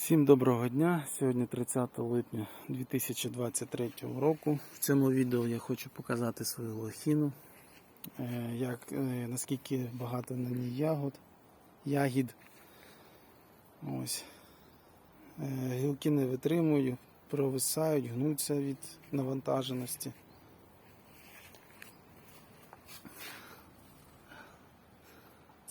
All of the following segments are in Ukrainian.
Всім доброго дня. Сьогодні 30 липня 2023 року. В цьому відео я хочу показати свою лохіну, е, як, е, наскільки багато на ній ягод, ягід. Ось. Е, Гілки не витримую, провисають, гнуться від навантаженості.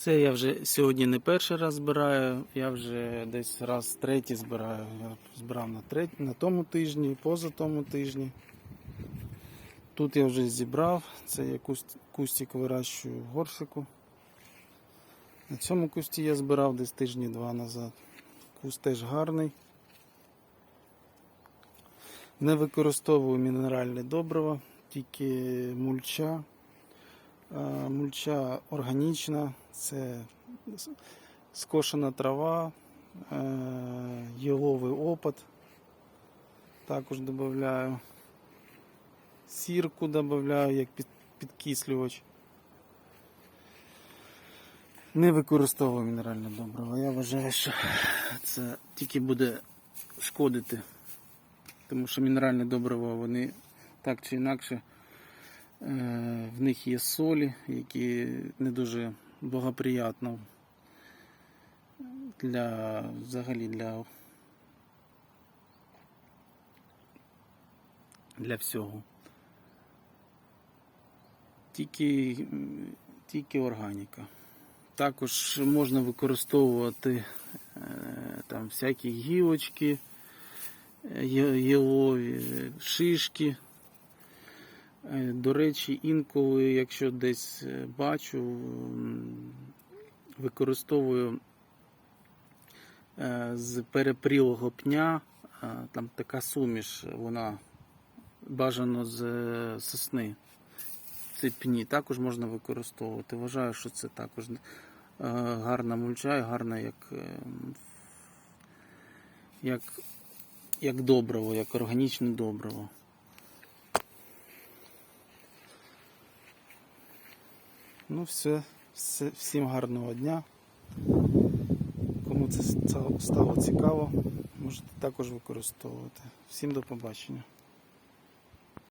Це я вже сьогодні не перший раз збираю, я вже десь раз третій збираю. Я збирав на, треть, на тому тижні, поза тому тижні. Тут я вже зібрав, це я куст, кустик вирощую в горшику. На цьому кусті я збирав десь тижні два назад. Куст теж гарний. Не використовую мінеральне добриво, тільки мульча. Е, Мульча органічна, це скошена трава, е, яловий опад. Також додаю. Сірку додаю як підкислювач. Не використовую мінеральне добриво. Я вважаю, що це тільки буде шкодити. Тому що мінеральне добриво вони так чи інакше Е, В них є солі, які не дуже благоприятно для взагалі для, для всього. Тільки, тільки органіка. Також можна використовувати е, там всякі гілочки, є- ялові, шишки. Е, До речі, інколи, якщо десь е, бачу, використовую е, з перепрілого пня, там така суміш, вона бажано з сосни. Ці пні також можна використовувати. Вважаю, що це також гарна мульча і гарна як, як, як добриво, як органічне добриво. Ну, все, все, всім гарного дня. Кому це стало цікаво, можете також використовувати. Всім до побачення.